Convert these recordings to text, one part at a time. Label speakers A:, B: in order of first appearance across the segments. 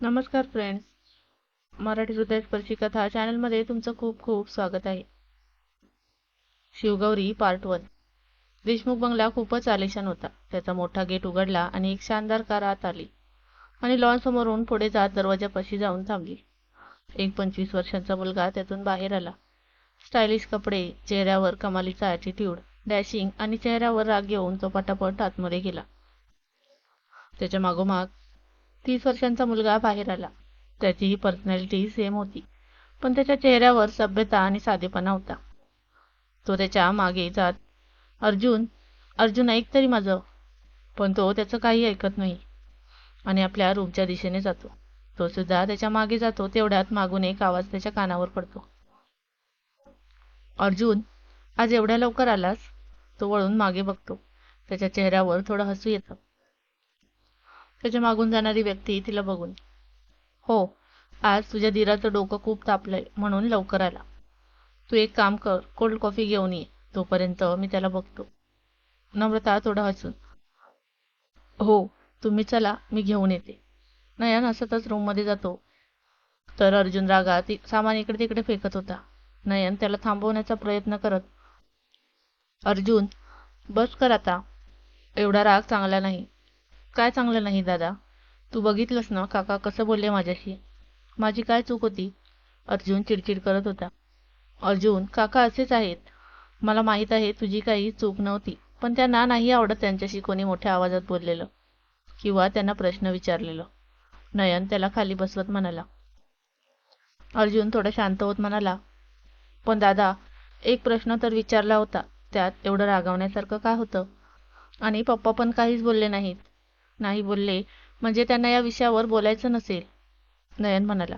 A: नमस्कार फ्रेंड्स मराठी हृदयस्पर्शी कथा चॅनलमध्ये तुमचं खूप खूप स्वागत आहे. शिवगौरी पार्ट वन देशमुख बंगला खूपच आलिशान होता. त्याचा मोठा गेट उघडला आणि एक शानदार कार आत आली. आणि लॉन समोरून पुढे जात दरवाजापाशी जाऊन थांबली. एक पंचवीस वर्षांचा मुलगा त्यातून बाहेर आला. स्टायलिश कपडे चेहऱ्यावर कमालीचा ॲटिट्यूड डॅशिंग आणि चेहऱ्यावर राग घेऊन तो पटापट आतमध्ये गेला. त्याच्या मागोमाग तीस वर्षांचा मुलगा बाहेर आला. त्याचीही पर्सनॅलिटी सेम होती. पण त्याच्या चेहऱ्यावर सभ्यता आणि साधेपणा होता. तो त्याच्यामागे जात अर्जुन अर्जुन ऐक तरी माझं. पण तो त्याचं काही ऐकत नाही आणि आपल्या रूमच्या दिशेने जातो. तो सुद्धा त्याच्यामागे जातो तेवढ्यात मागून एक आवाज त्याच्या कानावर पडतो. अर्जुन आज एवढ्या लवकर आलास? तो वळून मागे बघतो. त्याच्या चेहऱ्यावर थोडं हसू येतं. त्याच्या मागून जाणारी व्यक्ती तिला बघून. हो आज तुझ्या दिराचं डोकं खूप तापलंय म्हणून लवकर आला. तू एक काम कर कोल्ड कॉफी घेऊन ये. तोपर्यंत मी त्याला बघतो. नम्रता थोडं हसून. हो तुम्ही चला मी घेऊन येते. नयन असतच रूममध्ये जातो. तर अर्जुन रागात सामान इकडे तिकडे फेकत होता. नयन त्याला थांबवण्याचा प्रयत्न करत अर्जुन बस कर आता. एवढा राग चांगला नाही. काय चांगलं नाही दादा. तू बघितलंस ना काका कसं बोलले माझ्याशी? माझी काय चूक होती? अर्जुन चिडचिड करत होता. अर्जुन काका असेच आहेत. मला माहीत आहे तुझी काही चूक नव्हती पण त्यांना नाही आवडत त्यांच्याशी कोणी मोठ्या आवाजात बोललेलं किंवा त्यांना प्रश्न विचारलेलं. नयन त्याला खाली बसवत म्हणाला. अर्जुन थोडा शांत होत म्हणाला पण दादा एक प्रश्न तर विचारला होता त्यात एवढं रागावण्यासारखं काय होतं? आणि पप्पा पण काहीच बोलले नाहीत. नाही बोलले म्हणजे त्यांना या विषयावर बोलायचं नसेल नयन म्हणाला.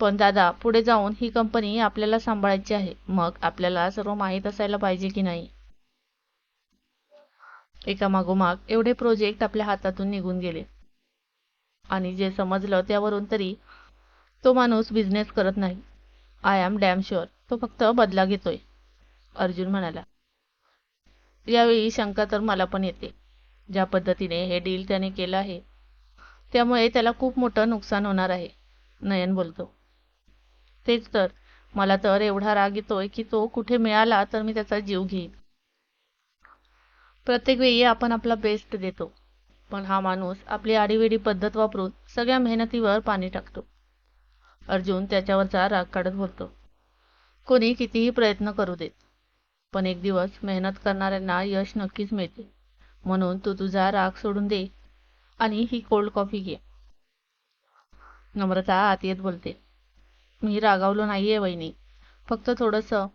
A: पण दादा पुढे जाऊन ही कंपनी आपल्याला सांभाळायची आहे. मग आपल्याला सर्व माहीत असायला पाहिजे की नाही? एका मागोमाग एवढे प्रोजेक्ट आपल्या हातातून निघून गेले. आणि जे समजलं त्यावरून तरी तो माणूस बिझनेस करत नाही. आय एम डॅम शुअर तो फक्त बदला घेतोय अर्जुन म्हणाला. यावेळी शंका तर मला पण येते. ज्या पद्धतीने हे डील त्याने केलं आहे त्यामुळे त्याला खूप मोठं नुकसान होणार आहे नयन बोलतो. तेच तर मला तर एवढा राग येतोय की तो कुठे मिळाला तर मी त्याचा जीव घेईन. प्रत्येक वेळी आपण आपला बेस्ट देतो पण हा माणूस आपली आडीवेडी पद्धत वापरून सगळ्या मेहनतीवर पाणी टाकतो. अर्जुन त्याच्यावरचा राग काढत बोलतो कोणी कितीही प्रयत्न करू देत पण एक दिवस मेहनत करणाऱ्यांना यश नक्कीच मिळते. म्हणून तू तुझा राग सोडून दे आणि ही कोल्ड कॉफी घे. नम्रता आत येत बोलते. मी रागावलो नाहीये वहिनी. फक्त थोडंसं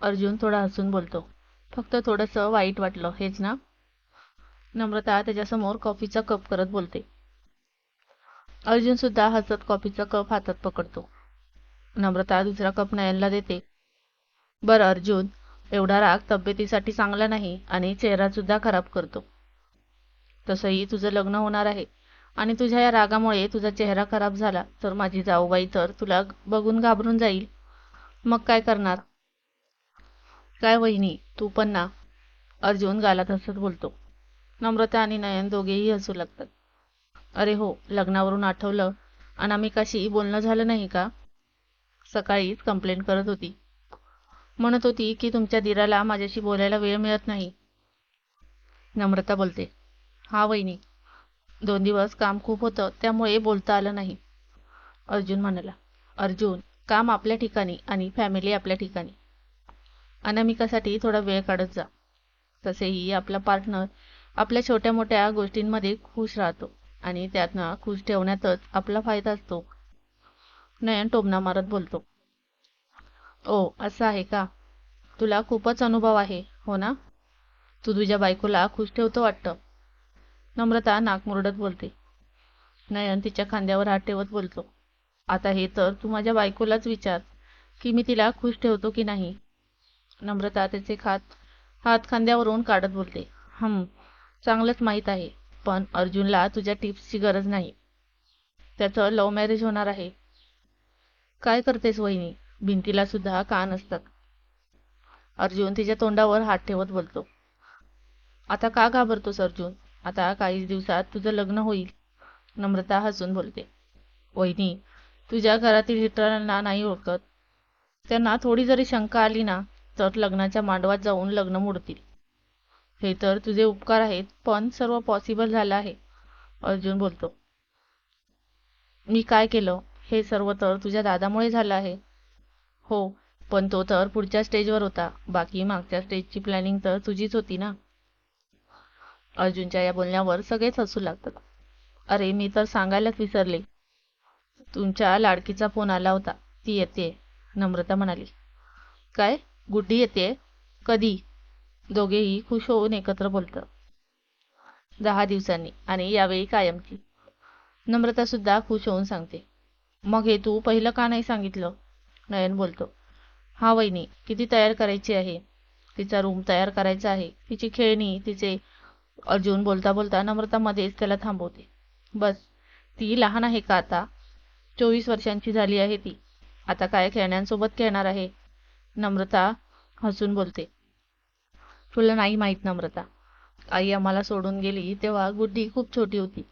A: अर्जुन थोडा हसून बोलतो. फक्त थोडंसं वाईट वाटलं हेच ना? नम्रता त्याच्यासमोर कॉफीचा कप करत बोलते. अर्जुन सुद्धा हसत कॉफीचा कप हातात पकडतो. नम्रता दुसरा कप नयनला देते. बरं अर्जुन एवढा राग तब्येतीसाठी चांगला नाही आणि चेहरासुद्धा खराब करतो. तसंही तुझं लग्न होणार आहे आणि तुझ्या या रागामुळे तुझा चेहरा खराब झाला तर माझी जाऊबाई तर तुला बघून घाबरून जाईल. मग काय करणार? काय वहिनी तू पण ना. अर्जुन गालात हसत बोलतो. नम्रता आणि नयन दोघेही हसू लागतात. अरे हो लग्नावरून आठवलं. अनामिकाशी बोलणं झालं नाही का? सकाळीच कंप्लेंट करत होती. म्हणत होती की तुमच्या दिराला माझ्याशी बोलायला वेळ मिळत नाही. नम्रता बोलते. हा वहिनी दोन दिवस काम खूप होतं त्यामुळे बोलता आलं नाही. अर्जुन म्हणाला अर्जुन काम आपल्या ठिकाणी आणि फॅमिली आपल्या ठिकाणी. अनामिकासाठी थोडा वेळ काढत जा. तसेही आपला पार्टनर आपल्या छोट्या मोठ्या गोष्टींमध्ये खुश राहतो आणि त्यातनं खुश ठेवण्यातच आपला फायदा असतो. नयन टोमना मारत बोलतो. ओ असं आहे का? तुला खूपच अनुभव आहे हो ना? तू तुझ्या बायकोला खुश ठेवतो वाटतं. नम्रता नाक मुरडत बोलते. नयन तिच्या खांद्यावर हात ठेवत बोलतो. आता हे तर तू माझ्या बायकोलाच विचार की मी तिला खुश ठेवतो की नाही? नम्रता त्याचे खात हात खांद्यावरून काढत बोलते. हम चांगलंच माहीत आहे पण अर्जुनला तुझ्या टिप्सची गरज नाही. त्याचं लव्ह मॅरेज होणार आहे. काय करतेस वहिनी? भिंतीला सुद्धा कान असतात. अर्जुन तिच्या तोंडावर हात ठेवत बोलतो. आता का घाबरतोस अर्जुन? आता काहीच दिवसात तुझं लग्न होईल. नम्रता हसून बोलते. वहिनी तुझ्या घरातील इतरांना नाही ओळखत. त्यांना थोडी जरी शंका आली ना तर लग्नाच्या मांडवात जाऊन लग्न मोडतील. हे तर तुझे उपकार आहेत पण सर्व पॉसिबल झालं आहे अर्जुन बोलतो. मी काय केलं? हे सर्व तर तुझ्या दादामुळे झालं आहे. हो पण तो तर पुढच्या स्टेजवर होता. बाकी मागच्या स्टेजची प्लॅनिंग तर तुझीच होती ना? अर्जुनच्या या बोलण्यावर सगळेच हसू लागतात. अरे मी तर सांगायलाच विसरले. तुमच्या लाडकीचा फोन आला होता. ती येते नम्रता म्हणाली. काय? गुड्डी येते? कधी? दोघेही खुश होऊन एकत्र बोलतात. दहा दिवसांनी आणि यावेळी कायमची. नम्रता सुद्धा खुश होऊन सांगते. मग हे तू पहिलं का नाही सांगितलं? नयन बोलतो. हा वहिनी किती तयार करायची आहे? तिचा रूम तयार करायचा आहे. तिची खेळणी तिचे अर्जुन बोलता बोलता नम्रता मध्येच त्याला थांबवते. बस ती लहान आहे का आता? चोवीस वर्षांची झाली आहे ती. आता काय खेळण्यांसोबत खेळणार आहे? नम्रता हसून बोलते. तुला नाही माहीत नम्रता. आई आम्हाला सोडून गेली तेव्हा गुड्डी खूप छोटी होती.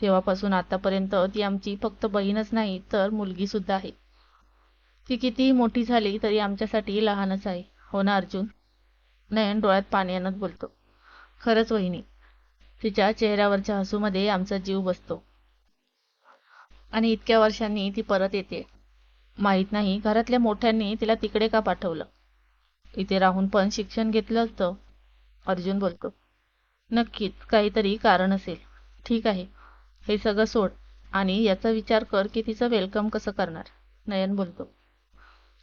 A: तेव्हापासून आतापर्यंत ती आमची फक्त बहीणच नाही तर मुलगी सुद्धा आहे. ती कितीही मोठी झाली तरी आमच्यासाठी लहानच आहे. हो ना अर्जुन? नयन डोळ्यात पाणी आणत बोलतो. खरंच वहिनी तिच्या चेहऱ्यावरच्या हसूमध्ये आमचा जीव बसतो. आणि इतक्या वर्षांनी ती परत येते. माहीत नाही घरातल्या मोठ्यांनी तिला तिकडे का पाठवलं? इथे राहून पण शिक्षण घेतलं असतं अर्जुन बोलतो. नक्कीच काहीतरी कारण असेल. ठीक आहे हे सगळं सोड. आणि याचा विचार कर की तिचं वेलकम कसं करणार? नयन बोलतो.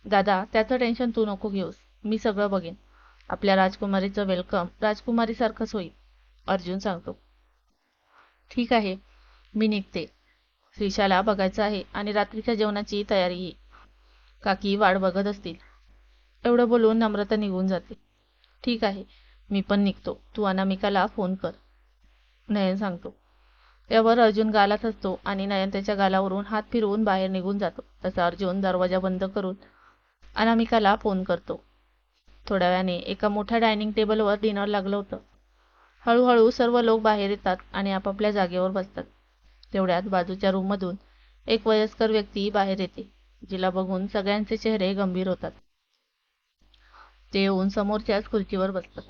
A: दादा त्याचं टेन्शन तू नको घेऊस. मी सगळं बघेन. आपल्या राजकुमारीचं वेलकम राजकुमारीसारखंच होईल अर्जुन सांगतो. ठीक आहे मी निघते. श्रीशाला बघायचं आहे आणि रात्रीच्या जेवणाची तयारीही काकी वाट बघत असतील. एवढं बोलून नम्रता निघून जाते. ठीक आहे मी पण निघतो. तू अनामिकाला फोन कर. नयन सांगतो. यावर अर्जुन गालात असतो आणि नयन त्याच्या गालावरून हात फिरवून बाहेर निघून जातो. तसा अर्जुन दरवाजा बंद करून अनामिकाला फोन करतो. थोड्या वेळाने एका मोठ्या डायनिंग टेबलवर डिनर लागलं होतं. हळूहळू सर्व लोक बाहेर येतात आणि आपापल्या जागेवर बसतात. तेवढ्यात बाजूच्या रूममधून एक वयस्कर व्यक्ती बाहेर येते जिला बघून सगळ्यांचे चेहरे गंभीर होतात. ते येऊन समोरच्याच खुर्चीवर बसतात.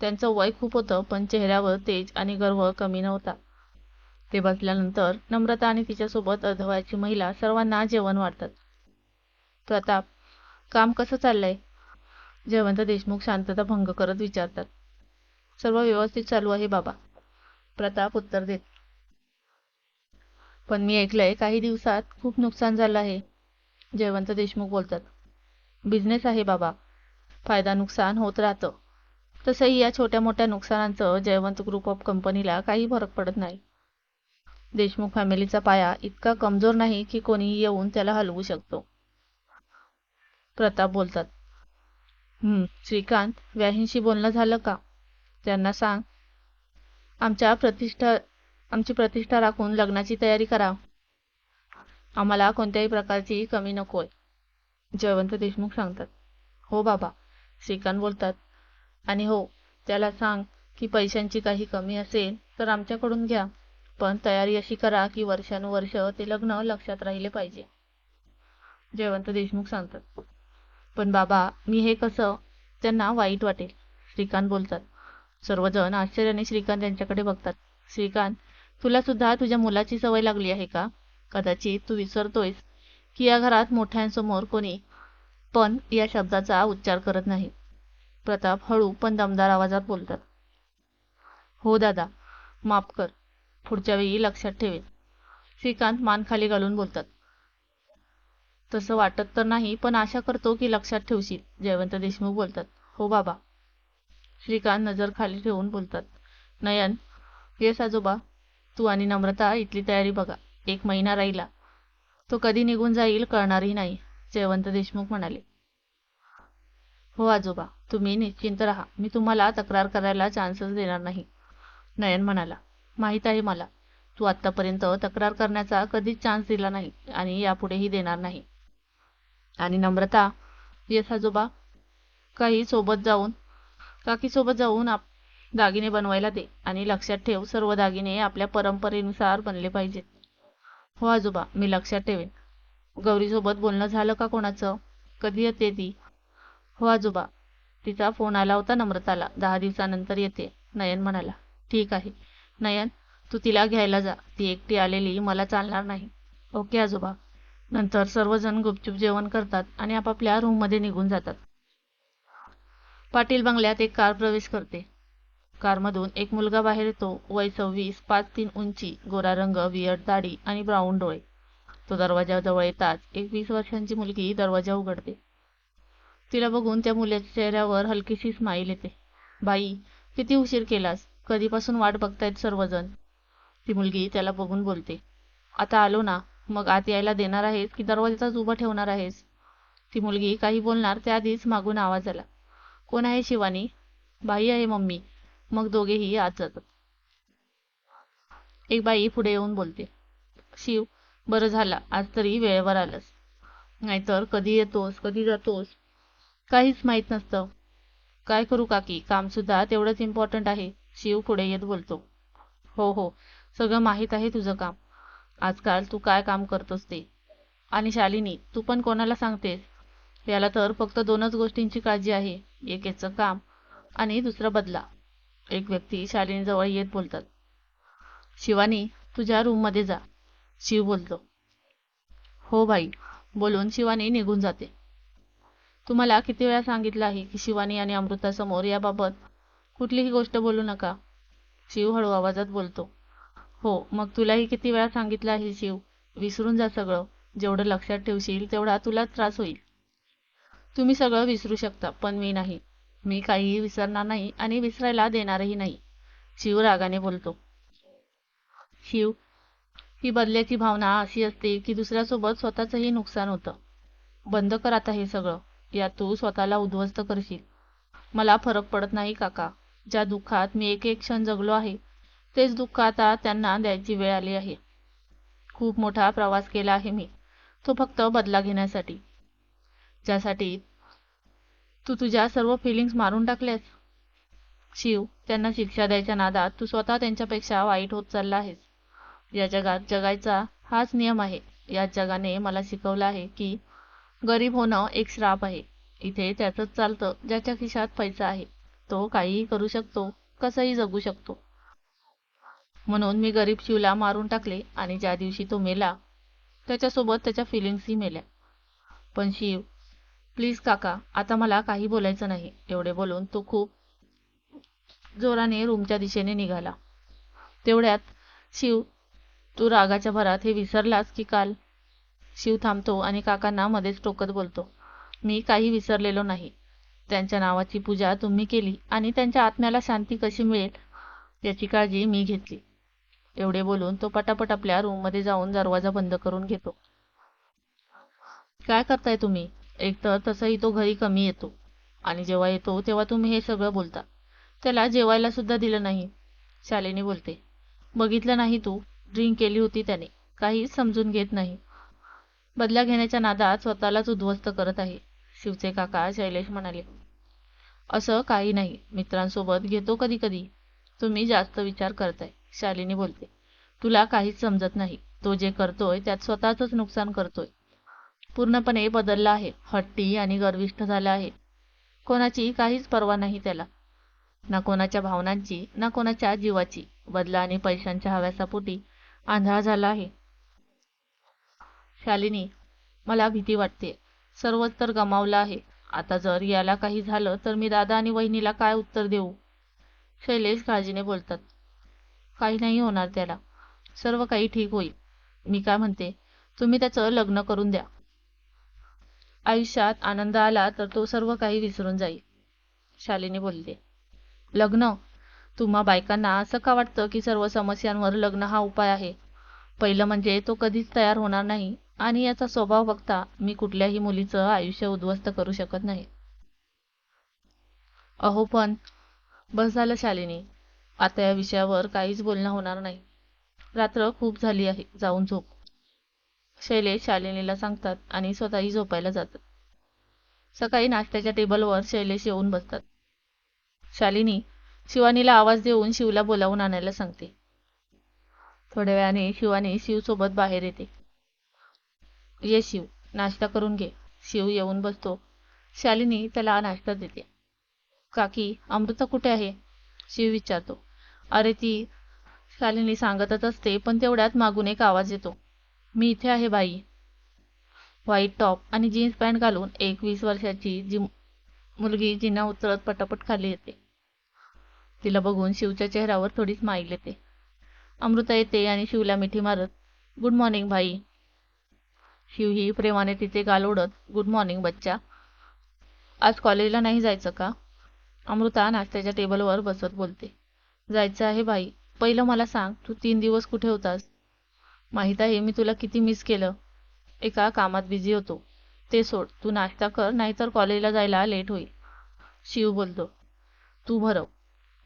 A: त्यांचं वय खूप होतं पण चेहऱ्यावर तेज आणि गर्व कमी नव्हता. ते बसल्यानंतर नम्रता आणि तिच्यासोबत अर्धवयाची महिला सर्वांना जेवण वाढतात. प्रताप काम कसं चाललंय? जयवंत देशमुख शांतता भंग करत विचारतात. सर्व व्यवस्थित चालू आहे बाबा. प्रताप उत्तर देत. पण मी ऐकलंय काही दिवसात खूप नुकसान झालं आहे. जयवंत देशमुख बोलतात. बिझनेस आहे बाबा. फायदा नुकसान होत राहतं. तसंही या छोट्या मोठ्या नुकसानांचं जयवंत ग्रुप ऑफ कंपनीला काही फरक पडत नाही. देशमुख फॅमिलीचा पाया इतका कमजोर नाही की कोणीही येऊन त्याला हलवू शकतो. प्रताप बोलतात. श्रीकांत व्याहींशी बोलणं झालं का? त्यांना सांग. आमच्या प्रतिष्ठा आमची प्रतिष्ठा राखून लग्नाची तयारी करा. आम्हाला कोणत्याही प्रकारची कमी नकोय. जयवंत देशमुख सांगतात. हो बाबा श्रीकांत बोलतात. आणि हो त्याला सांग की पैशांची काही कमी असेल तर आमच्याकडून घ्या. पण तयारी अशी करा की वर्षानुवर्ष ते लग्न लक्षात राहिले पाहिजे. जयवंत देशमुख सांगतात. पण बाबा मी हे कसं? त्यांना वाईट वाटेल. श्रीकांत बोलतात. सर्वजण आश्चर्याने श्रीकांत यांच्याकडे बघतात. श्रीकांत तुला सुद्धा तुझ्या मुलाची सवय लागली आहे का? कदाचित तू विसरतोयस की या घरात मोठ्यांसमोर कोणी पण या शब्दाचा उच्चार करत नाही. प्रताप हळू पण दमदार आवाजात बोलतात. हो दादा माफ कर. पुढच्या वेळी लक्षात ठेवेल श्रीकांत मान खाली घालून बोलतात. तसं वाटत तर नाही पण आशा करतो की लक्षात ठेवशील जयवंत देशमुख बोलतात. हो बाबा. श्रीकांत नजर खाली ठेवून बोलतात. नयन येस आजोबा तू आणि नम्रता इथली तयारी बघा. एक महिना राहिला. तो कधी निघून जाईल कळणारही नाही जयवंत देशमुख म्हणाले. हो आजोबा तुम्ही निश्चिंत राहा. मी तुम्हाला तक्रार करायला चान्सच देणार नाही. नयन म्हणाला. माहीत आहे मला. तू आत्तापर्यंत तक्रार करण्याचा कधीच चान्स दिला नाही आणि यापुढेही देणार नाही. आणि नम्रता येस आजोबा काही सोबत जाऊन काकी सोबत जाऊन आप दागिने बनवायला दे आणि लक्षात ठेव सर्व दागिने आपल्या परंपरेनुसार बनले पाहिजेत. हो आजोबा मी लक्षात ठेवेन. गौरीसोबत बोलणं झालं का कोणाचं? कधी येते ती? हो आजोबा तिचा फोन आला होता नम्रताला. दहा दिवसानंतर येते नयन म्हणाला. ठीक आहे. नयन तू तिला घ्यायला जा. ती एकटी आलेली मला चालणार नाही. ओके आजोबा. नंतर सर्वजण गुपचूप जेवण करतात आणि आपापल्या रूममध्ये निघून जातात. पाटील बंगल्यात एक कार प्रवेश करते. कारमधून एक मुलगा बाहेर येतो. वय सव्वीस पाच तीन उंची गोरा रंग वियर दाढी आणि ब्राऊन डोळे. तो दरवाजाजवळ येताच एक वीस वर्षांची मुलगी दरवाजा उघडते. तिला बघून त्या मुलाच्या चेहऱ्यावर हलकीशी स्माईल येते. बाई किती उशीर केलास? कधीपासून वाट बघतायत सर्वजण? ती मुलगी त्याला बघून बोलते. आता आलो ना. मग आत यायला देणार आहेस की दरवाजाच उभा ठेवणार आहेस? ती मुलगी काही बोलणार त्याआधीच मागून आवाज आला. कोण आहे शिवानी? बाई आहे मम्मी. मग दोघेही आत जातात. एक बाई पुढे येऊन बोलते शिव बरं झाला. आज तरी वेळेवर आलंस. नाहीतर कधी येतोस? कधी जातोस? काहीच माहीत नसतं. काय करू काकी? कामसुद्धा तेवढंच इम्पॉर्टंट आहे. शिव पुढे येत बोलतो हो हो. सगळं माहीत आहे तुझं काम. आजकाल तू काय काम करतोस ते? आणि शालिनी तू पण कोणाला सांगतेस? याला तर फक्त दोनच गोष्टींची काळजी आहे. एक याचं काम आणि दुसरा बदला. एक व्यक्ती शालिनीजवळ येत बोलतात. शिवानी तुझ्या रूममध्ये जा. शिव बोलतो. हो बाई. बोलून शिवानी निघून जाते. तुम्हाला किती वेळा सांगितलं आहे की शिवानी आणि अमृतासमोर याबाबत कुठलीही गोष्ट बोलू नका. शिव हळू आवाजात बोलतो. हो मग तुलाही किती वेळा सांगितलं आहे शिव विसरून जा सगळं. जेवढं लक्षात ठेवशील तेवढा तुला त्रास होईल. तुम्ही सगळं विसरू शकता पण मी नाही. मी काहीही विसरणार नाही आणि विसरायला देणारही नाही. शिव रागाने बोलतो. शिव ही बदल्याची भावना अशी असते की दुसऱ्यासोबत स्वतःचंही नुकसान होतं. बंद कर आता हे सगळं. यात तू स्वतःला उद्ध्वस्त करशील. मला फरक पडत नाही काका. ज्या दुःखात मी एक एक क्षण जगलो आहे तेच दुःख आता त्यांना द्यायची वेळ आली आहे. खूप मोठा प्रवास केला आहे मी. तो फक्त बदला घेण्यासाठी. ज्यासाठी तू तुझ्या सर्व फिलिंग्स मारून टाकल्यास. शिव त्यांना शिक्षा द्यायच्या नादात तू स्वतः त्यांच्यापेक्षा वाईट होत चालला आहेस. या जगात जगायचा हाच नियम आहे. या जगाने मला शिकवलं आहे की गरीब होणं एक श्राप आहे. इथे त्याचंच चालतं ज्याच्या खिशात पैसा आहे. तो काहीही करू शकतो कसंही जगू शकतो. म्हणून मी गरीब शिवला मारून टाकले आणि ज्या दिवशी तो मेला त्याच्यासोबत त्याच्या फिलिंग्सही मेल्या. पण शिव प्लीज काका आता मला काही बोलायचं नाही एवढे बोलून तो खूप जोराने रूमच्या दिशेने निघाला. तेवढ्यात शिव तू रागाच्या भरात हे विसरलास की काल? शिव थांबतो आणि काकांना मध्येच टोकत बोलतो मी काही विसरलेलो नाही. त्यांच्या नावाची पूजा तुम्ही केली आणि त्यांच्या आत्म्याला शांती कशी मिळेल याची काळजी मी घेतली. एवढे बोलून तो पटापट आपल्या रूममध्ये जाऊन दरवाजा बंद करून घेतो. काय करताय तुम्ही? एकतर तसंही तो घरी कमी येतो. आणि जेव्हा येतो तेव्हा तुम्ही हे सगळं बोलता. त्याला जेवायला सुद्धा दिलं नाही. शालिनी बोलते बघितलं नाही तू. ड्रिंक केली होती त्याने. काहीच समजून घेत नाही. बदला घेण्याच्या नादात स्वतःलाच उद्ध्वस्त करत आहे. शिवचे काका शैलेश म्हणाले असं काही नाही. मित्रांसोबत घेतो कधी कधी. तुम्ही जास्त विचार करताय. शालिनी बोलते तुला काहीच समजत नाही. तो जे करतोय त्यात स्वतःच नुकसान करतोय. पूर्णपणे बदलला आहे. हट्टी आणि गर्विष्ठ झाला आहे. कोणाची काहीच पर्वा नाही त्याला. ना कोणाच्या भावनांची ना कोणाच्या जीवाची. बदला आणि पैशांच्या हव्यासापोटी आंधळा झाला आहे. शालिनी मला भीती वाटते. सर्वच तर गमावलं आहे. आता जर याला काही झालं तर मी दादा आणि वहिनीला काय उत्तर देऊ? शैलेश काळजीने बोलतात. काही नाही होणार त्याला. सर्व काही ठीक होईल. मी काय म्हणते? तुम्ही त्याचं लग्न करून द्या. आयुष्यात आनंद आला तर तो सर्व काही विसरून जाईल शालिनी बोलते लग्न? तुम्हा बायकांना असं का वाटतं की सर्व समस्यांवर लग्न हा उपाय आहे? पहिलं म्हणजे तो कधीच तयार होणार नाही आणि याचा स्वभाव बघता मी कुठल्याही मुलीचं आयुष्य उद्ध्वस्त करू शकत नाही. अहो पण बस झालं शालिनी. आता या विषयावर काहीच बोलणं होणार नाही. रात्र खूप झाली आहे जाऊन झोप. शैलेश शालिनीला सांगतात आणि स्वतःही झोपायला जातात. सकाळी नाश्त्याच्या टेबलवर शैलेश येऊन बसतात. शालिनी शिवानीला आवाज देऊन शिवला बोलावून आणायला सांगते. थोड्या वेळाने शिव शिवसोबत बाहेर येते. ये शिव नाश्ता करून घे. शिव येऊन बसतो. शालिनी त्याला नाश्ता देते. काकी अमृता कुठे आहे? शिव विचारतो. अरे ती शालिनी सांगतच असते पण तेवढ्यात मागून एक आवाज येतो. मी इथे आहे बाई. व्हाईट टॉप आणि जीन्स पॅन्ट घालून एक वीस वर्षाची जी मुलगी जिना उतरत पटापट खाली येते. तिला बघून शिवच्या चेहऱ्यावर थोडी स्माईल येते. अमृता येते आणि शिवला मिठी मारत गुड मॉर्निंग भाई शिव ही प्रेमाने तिचे गाल ओढत गुड मॉर्निंग बच्चा. आज कॉलेजला नाही जायचं का? अमृता नाश्त्याच्या टेबलवर बसत बोलते. जायचं आहे बाई. पहिलं मला सांग तू तीन दिवस कुठे होतास? माहीत आहे मी तुला किती मिस केलं. एका कामात बिझी होतो. ते सोड तू नाश्ता कर नाहीतर कॉलेजला जायला लेट होईल. शिव बोलतो. तू भरव.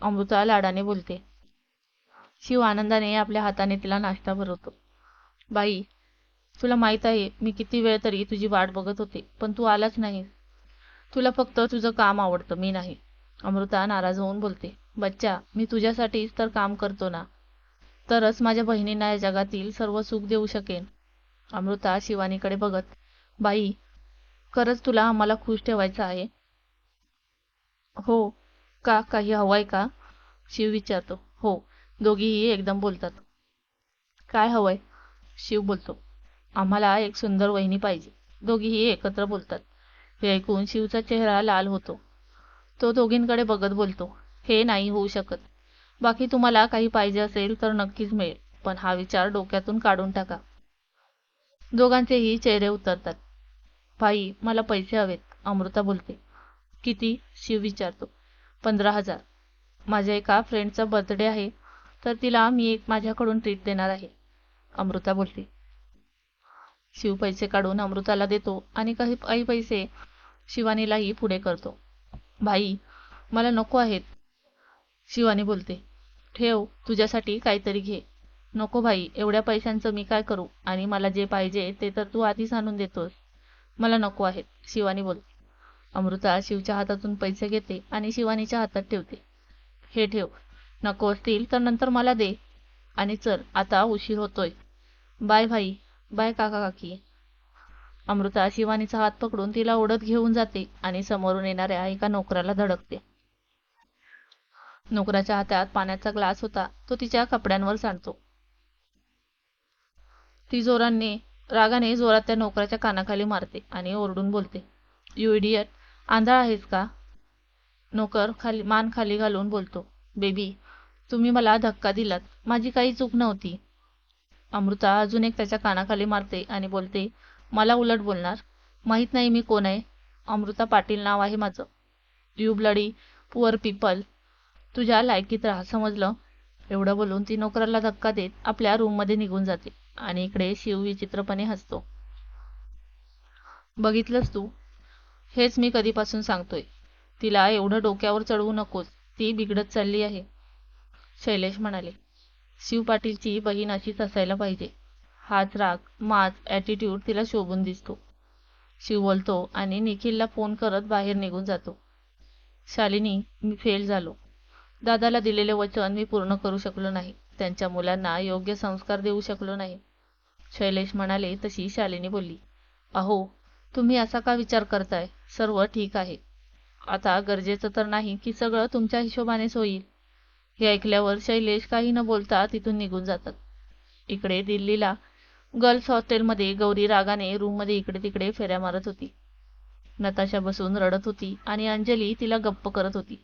A: अमृता लाडाने बोलते. शिव आनंदाने आपल्या हाताने तिला नाश्ता भरवतो. बाई तुला माहीत आहे मी किती वेळ तरी तुझी वाट बघत होते पण तू आलाच नाही. तुला फक्त तुझं काम आवडतं मी नाही. अमृता नाराज होऊन बोलते बच्चा मी तुझ्यासाठीच तर काम करतो ना. तरच माझ्या बहिणींना या जगातील सर्व सुख देऊ शकेन. अमृता शिवानीकडे बघत बाई खरंच तुला आम्हाला खुश ठेवायचं आहे? हो का काही हवंय का? शिव विचारतो. हो दोघीही एकदम बोलतात. काय हवंय शिव बोलतो. आम्हाला एक सुंदर वहिनी पाहिजे. दोघीही एकत्र बोलतात. हे ऐकून शिवचा चेहरा लाल होतो. तो दोघींकडे बघत बोलतो. हे नाही होऊ शकत. बाकी तुम्हाला काही पाहिजे असेल तर नक्कीच मिळेल पण हा विचार डोक्यातून काढून टाका. दोघांचेही चेहरे उतरतात. भाई मला पैसे हवेत अमृता बोलते. किती? शिव विचारतो. पंधरा हजार. माझ्या एका फ्रेंडचा बर्थडे आहे तर तिला मी एक माझ्याकडून ट्रीट देणार आहे अमृता बोलते. शिव पैसे काढून अमृताला देतो आणि काही काही पैसे शिवानीलाही पुढे करतो. भाई मला नको आहेत. शिवानी बोलते ठेव तुझ्यासाठी काहीतरी घे. नको भाई एवढ्या पैशांचं मी काय करू? आणि मला जे पाहिजे ते तर तू आधीच आणून देतोस. मला नको आहेत शिवानी बोलते अमृता शिवच्या हातातून पैसे घेते आणि शिवानीच्या हातात ठेवते. हे ठेव नको असतील तर नंतर मला दे. आणि चल आता उशीर होतोय. बाय भाई बाय काका काकी. अमृता शिवानीचा हात पकडून तिला ओढत घेऊन जाते आणि समोरून येणाऱ्या एका नोकराला धडकते. नोकराच्या हातात पाण्याचा ग्लास होता तो तिच्या कपड्यांवर सांडतो. ती जोराने रागाने जोरात त्या नोकराच्या कानाखाली मारते आणि ओरडून बोलते यू इडियट आंधळा आहेस का? नोकर खाली मान खाली घालून बोलतो बेबी तुम्ही मला धक्का दिलात माझी काही चूक नव्हती. अमृता अजून एक त्याच्या कानाखाली मारते आणि बोलते मला उलट बोलणार. माहीत नाही मी कोण आहे. अमृता पाटील नाव आहे माझं. You bloody poor people. तुझ्या लायकीत राहा समजलं? एवढं बोलून ती नोकराला धक्का देत आपल्या रूममध्ये निघून जाते आणि इकडे शिव विचित्रपणे हसतो. बघितलंस तू? हेच मी कधीपासून सांगतोय. तिला एवढं डोक्यावर चढवू नकोस. ती बिघडत चालली आहे. शैलेश म्हणाले शिव पाटीलची बहीण अशीच असायला पाहिजे. हाच राग माज ॲटिट्यूड तिला शोभून दिसतो. शिव बोलतो आणि निखिलला फोन करत बाहेर निघून जातो. शालिनी मी फेल झालो. दादाला दिलेले वचन मी पूर्ण करू शकलो नाही. त्यांच्या मुलांना योग्य संस्कार देऊ शकलो नाही. शैलेश म्हणाले तशी शालिनी बोलली. अहो तुम्ही असा का विचार करताय? सर्व ठीक आहे. आता गरजेचं तर नाही की सगळं तुमच्या हिशोबानेच होईल. हे ऐकल्यावर शैलेश काही न बोलता तिथून निघून जातात. इकडे दिल्लीला गर्ल्स हॉस्टेलमध्ये गौरी रागाने रूममध्ये इकडे तिकडे फेऱ्या मारत होती. नताशा बसून रडत होती आणि अंजली तिला गप्प करत होती.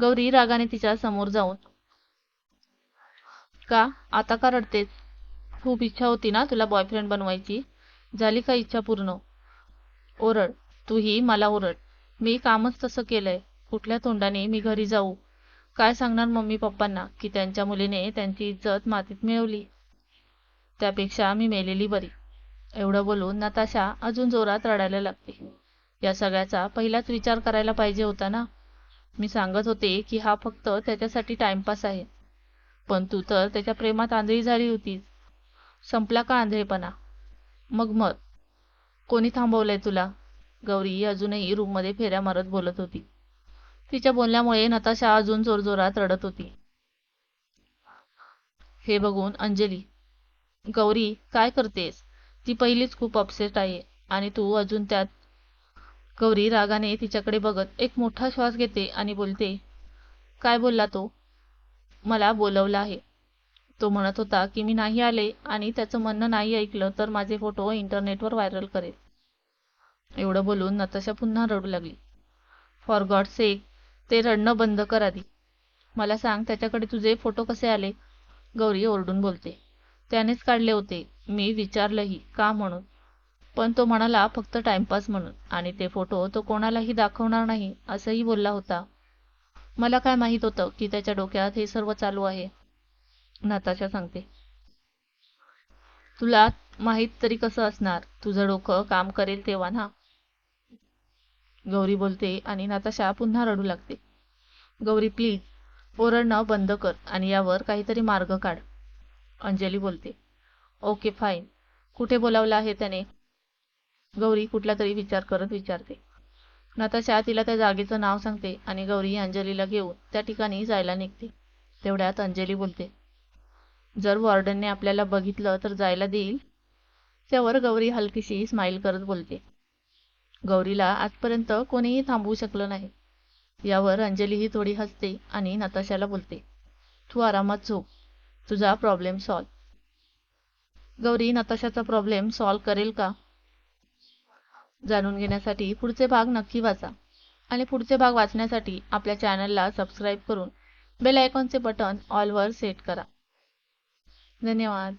A: गौरी रागाने तिच्या समोर जाऊन का? आता का रडतेस? खूप इच्छा होती ना तुला बॉयफ्रेंड बनवायची? झाली का इच्छा पूर्ण? ओरड. तूही मला ओरड. मी कामच तसं केलंय. कुठल्या तोंडाने मी घरी जाऊ? काय सांगणार मम्मी पप्पांना की त्यांच्या मुलीने त्यांची इज्जत मातीत मिळवली? त्यापेक्षा मी मेलेली बरी. एवढं बोलून नताशा अजून जोरात रडायला लागते या सगळ्याचा पहिलाच विचार करायला पाहिजे होता ना? मी सांगत होते की हा फक्त त्याच्यासाठी टाइमपास आहे. पण तू तर त्याच्या प्रेमात आंधळी झाली होतीस. संपला का आंधळेपणा? मग मग. कोणी थांबवलंय तुला? गौरी अजूनही रूममध्ये फेऱ्या मारत बोलत होती. तिच्या बोलण्यामुळे नताशा अजून जोरजोरात रडत होती. हे बघून अंजली गौरी काय करतेस? ती पहिलीच खूप अपसेट आहे. आणि तू अजून त्यात? गौरी रागाने तिच्याकडे बघत एक मोठा श्वास घेते आणि बोलते काय बोलला तो? मला बोलवला आहे. तो म्हणत होता की मी नाही आले आणि त्याचं म्हणणं नाही ऐकलं तर माझे फोटो इंटरनेटवर व्हायरल करेल. एवढं बोलून नताशा पुन्हा रडू लागली. फॉर गॉड सेक ते रडणं बंद कर आधी. मला सांग त्याच्याकडे तुझे फोटो कसे आले? गौरी ओरडून बोलते. त्यानेच काढले होते. मी विचारलंही का म्हणून? पण तो म्हणाला फक्त टाइमपास म्हणून. आणि ते फोटो तो कोणालाही दाखवणार नाही असंही बोलला होता. मला काय माहीत होतं की त्याच्या डोक्यात हे सर्व चालू आहे? नाताशा सांगते. तुला माहीत तरी कसं असणार? तुझं डोकं काम करेल तेव्हा ना? गौरी बोलते आणि नाताशा पुन्हा रडू लागते. गौरी प्लीज ओरडणं बंद कर आणि यावर काहीतरी मार्ग काढ. अंजली बोलते. ओके फाईन कुठे बोलावलं आहे त्याने? गौरी कुठला तरी विचार करत विचारते. नताशा तिला त्या जागेचं नाव सांगते आणि गौरी अंजलीला घेऊन त्या ठिकाणी जायला निघते. तेवढ्यात अंजली बोलते जर वॉर्डनने आपल्याला बघितलं तर जायला देईल? त्यावर गौरी हलकीशी स्माईल करत बोलते गौरीला आजपर्यंत कोणीही थांबवू शकलं नाही. यावर अंजलीही थोडी हसते आणि नताशाला बोलते तू आरामात झोप. तुझा प्रॉब्लेम सॉल्व गौरी नताशाचा प्रॉब्लेम सॉल्व करेल का? जाणून घेण्यासाठी पुढचे भाग नक्की वाचा आणि पुढचे भाग वाचण्यासाठी आपल्या चॅनलला सबस्क्राईब करून बेल आयकॉनचे बटन ऑलवर सेट करा. धन्यवाद.